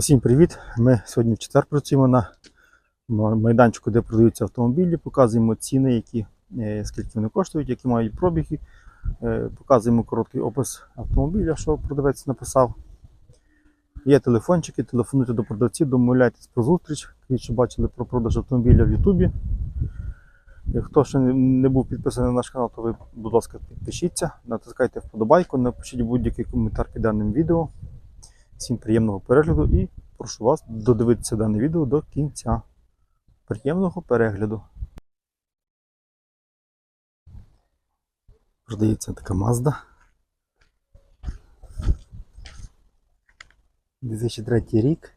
Усім привіт! Ми сьогодні в четвер працюємо на майданчику, де продаються автомобілі, показуємо ціни, які, е, скільки вони коштують, які мають пробіги. Е, Показуємо короткий опис автомобіля, що продавець написав. Є телефончики, телефонуйте до продавців, домовляйтесь про зустріч. Кажіть, що бачили про продаж автомобіля в Ютубі. Хто ще не був підписаний на наш канал, то ви, будь ласка, підпишіться, натискайте вподобайку, напишіть будь-який коментар під даним відео. Всім приємного перегляду і прошу вас додивитися дане відео до кінця. Приємного перегляду. Продається така Mazda. 2003 рік.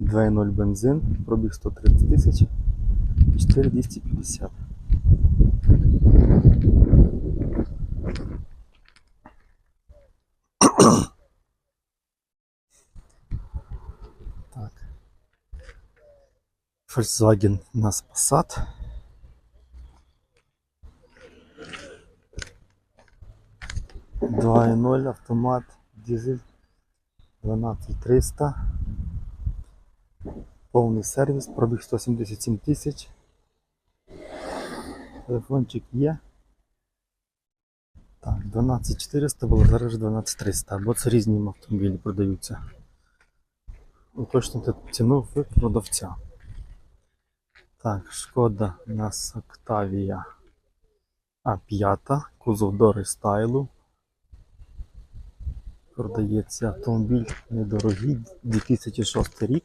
2.0 бензин, пробіг 130 тисяч, 4250. Так. Volkswagen нас Passat. Два ноль автомат, дизель 12300. Повний сервіс, пробіг 177 тисяч. Телефончик є. Так, 12400 було, зараз вже 12300, або це різні автомобілі продаються. Уточнити ціну в продавця. Так, шкода у нас Octavia А5, кузов до рестайлу. Продається автомобіль недорогий, 2006 рік,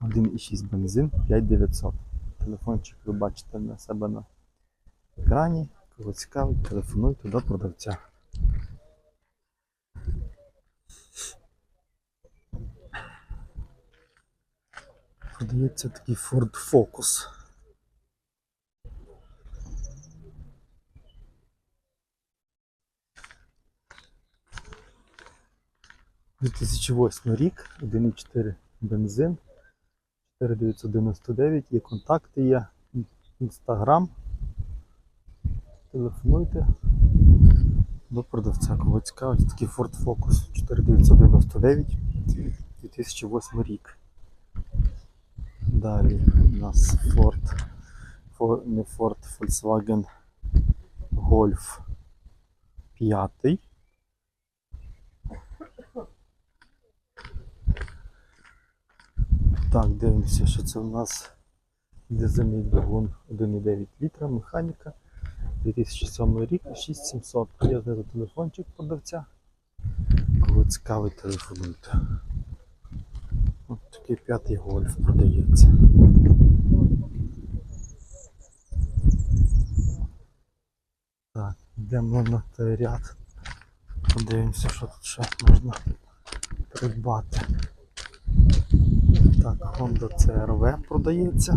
1,6 бензин, 5900. Телефончик ви бачите на себе на екрані. Кого цікавить, телефонуйте до продавця. Продається такий Ford Focus. – 2008 рік, 1,4 бензин, 4999, є контакти, є інстаграм. Телефонуйте до продавця, кого цікавить, такий Ford Focus 4999, 2008 рік. Далі у нас Ford, Ford не Ford, Volkswagen Golf 5. Так, дивимося, що це у нас дизельний двигун 1,9 літра, механіка. 2007 рік, 6700. Є знизу телефончик продавця. Кого цікавить, телефонуйте. Такий п'ятий гольф продається. Так, йдемо на той ряд. Подивимося, що тут ще можна придбати. Так, Honda CRV продається.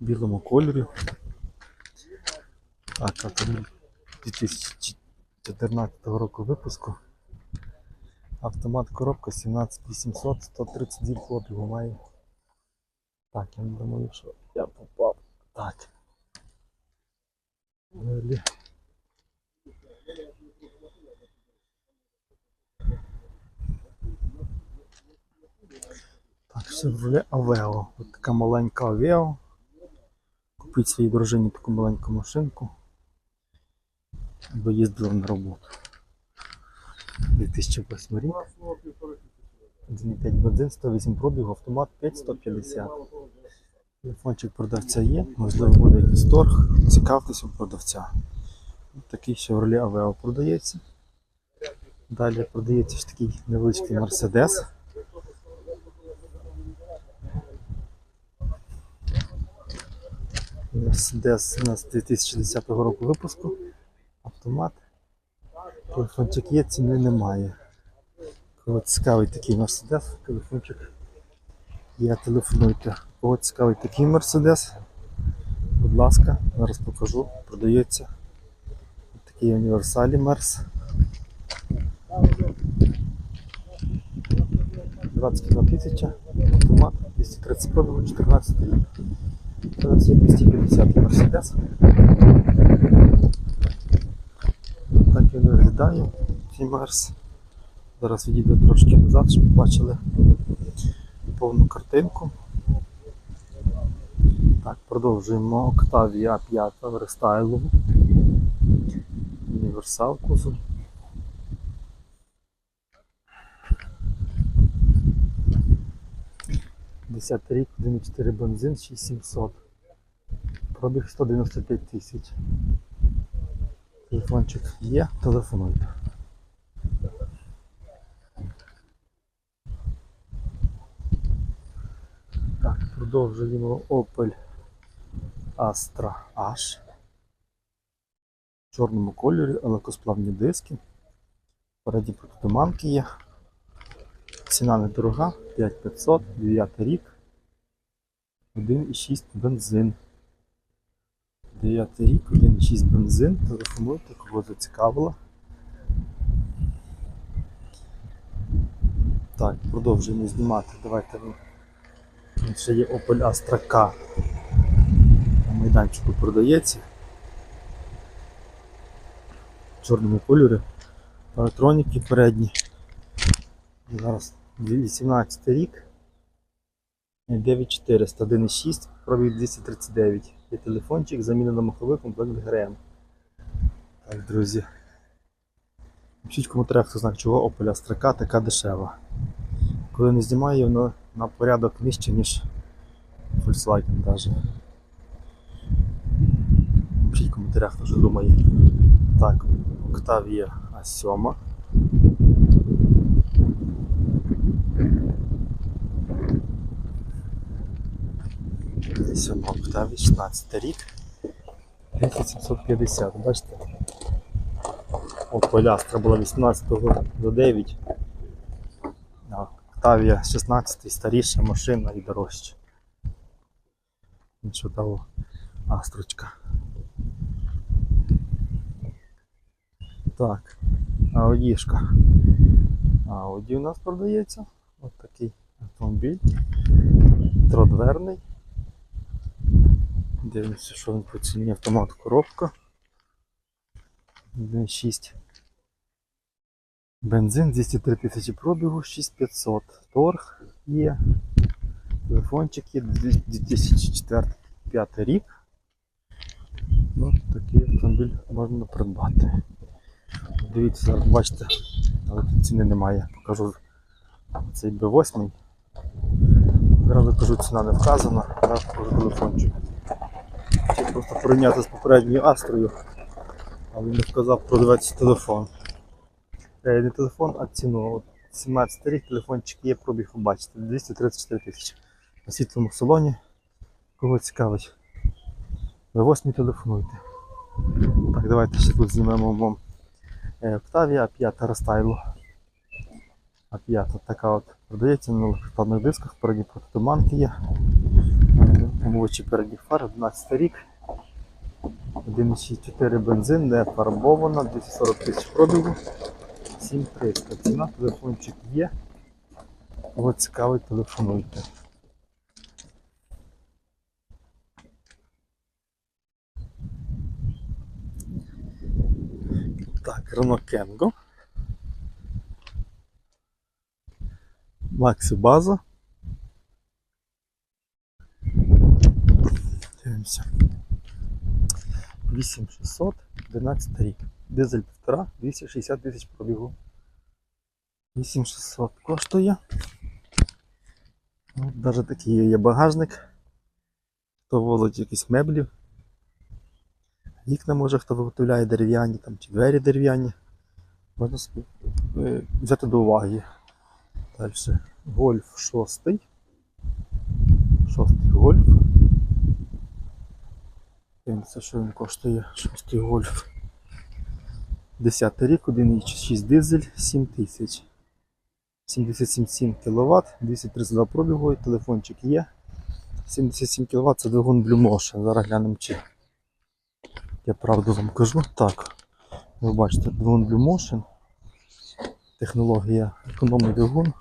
В білому кольорі. Так, автомобіль 2014 року випуску. Автомат коробка 17800, 132 пробігу має. Так, я не думаю, що я попав. Так. Далі. Так, Chevrolet Aveo. Ось така маленька Aveo. Купіть своїй дружині таку маленьку машинку. Аби їздила на роботу. 2008 рік. 1,5 бензин, 108 пробігу, автомат 5150. Телефончик продавця є, можливо буде якийсь торг. Цікавтесь у продавця. Ось такий Chevrolet Aveo продається. Далі продається ж такий невеличкий Mercedes. Мерседес у нас 2010 року випуску. Автомат. Телефончик є, ціни немає. Кого цікавий такий Мерседес, телефончик є, телефонуйте. Кого цікавий такий Мерседес, будь ласка, зараз покажу, продається. Такий універсалі Мерс. 21 тисяча, автомат, 230 пробігу, 14 рік. Нас є 250 Мерседес. Так він виглядає. Зараз відійду трошки назад, щоб бачили повну картинку. Так, продовжуємо Octavia 5 в рестайлову. Універсал кузов. Десятий рік, 1,4 бензин, 6700. Пробіг 195 тисяч. Телефончик є, телефонуйте. Так, продовжуємо Opel Astra H. В чорному кольорі, легкосплавні диски. Передні протитуманки є. Ціна недорога, 5500, 9 рік. 1,6 бензин. 9 рік, 1,6 бензин. Телефонуйте, кого зацікавило. Так, продовжуємо знімати. Давайте. Ще є Opel Astra K. На майданчику продається. В чорному кольорі. Електроніки передні. Зараз 18 рік. 9400, 1,6, пробіг 239. Є телефончик, заміна на маховий ГРМ. Так, друзі. Пишіть коментарях, хто знає, чого Opel Astra така дешева. Коли не знімаю, воно на порядок нижче, ніж Volkswagen даже. Пишіть в коментарях, хто думає. Так, Octavia A7. Сьома Octavia, 16 рік. 10750, бачите? Opel Astra була 18 до 9. А Octavia 16 старіша машина і дорожча. Нічого того Астрочка. Так, Аудішка. Ауді у нас продається. Ось такий автомобіль. Тродверний. Дивимося, що він по ціні автомат коробка. 1.6. Бензин 203 тисячі пробігу, 6500. Торг є. Телефончик є 2004-2005 рік. Ну, такий автомобіль можна придбати. Дивіться, зараз бачите, але ціни немає. Покажу цей B8. Зразу кажу, ціна не вказана, зараз покажу телефончик. Просто порівняти з попередньою Астрою, але не вказав продавець телефон. Е, Не телефон, а ціну. От 17 рік телефончик є, пробіг ви бачите, 234 тисячі. На світлому салоні. Кого цікавить? V8 телефонуйте. Так, давайте ще тут знімемо вам е, Octavia A5 рестайлу. А5 така от продається на легкосплавних дисках, передні протитуманки є. Помовичі передніх фар, 11 рік. 1,64 бензин, не фарбована, 240 тисяч пробігу, 7300. Ціна, телефончик є. Кого цікавить, телефонуйте. Так, Renault Kangoo. Максі база. Дивимося. 8600, 11 рік. Дизель 1,5, 260 тисяч пробігу. 8600 коштує. От навіть такий є багажник. Хто володить якісь меблів. Вікна може хто виготовляє дерев'яні там, чи двері дерев'яні. Можна е, взяти до уваги. Далі. Гольф 6. Шостий гольф. Дивимося, що він коштує. Шостий гольф. 10 рік, 1,6 дизель, 7 тисяч. 77,7 кВт, 232 пробігу, телефончик є. 77 кВт це двигун Motion. Зараз глянемо чи. Я правду вам кажу. Так. Ви бачите, двигун Motion. Технологія економний двигун.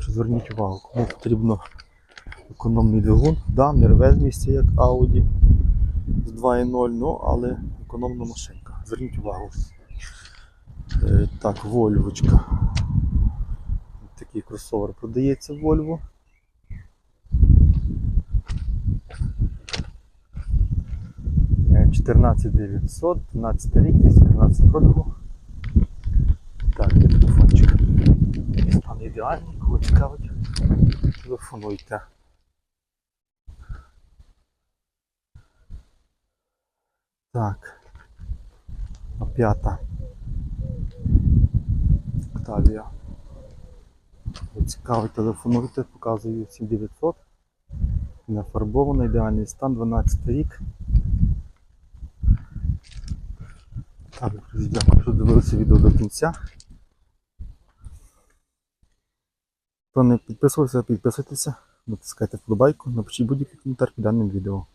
Зверніть увагу, кому потрібно економний двигун. Да, не рве з місця, як Audi з 2.0, ну, але економна машинка. Зверніть увагу. Е, Так, Вольвочка. Такий кросовер продається Volvo. Е, 14900, 12 рік, 213 пробігу. Так, є телефончик. Стан ідеальний, кого цікавить, телефонуйте. Так. А п'ята. Октавія. Цікавий, телефонуйте, показую 7900. Не фарбовано, ідеальний стан, 12 рік. Так, друзі, дякую, що дивилися відео до кінця. Хто не підписувався, підписуйтеся, натискайте вподобайку, напишіть будь-який коментар під даним відео.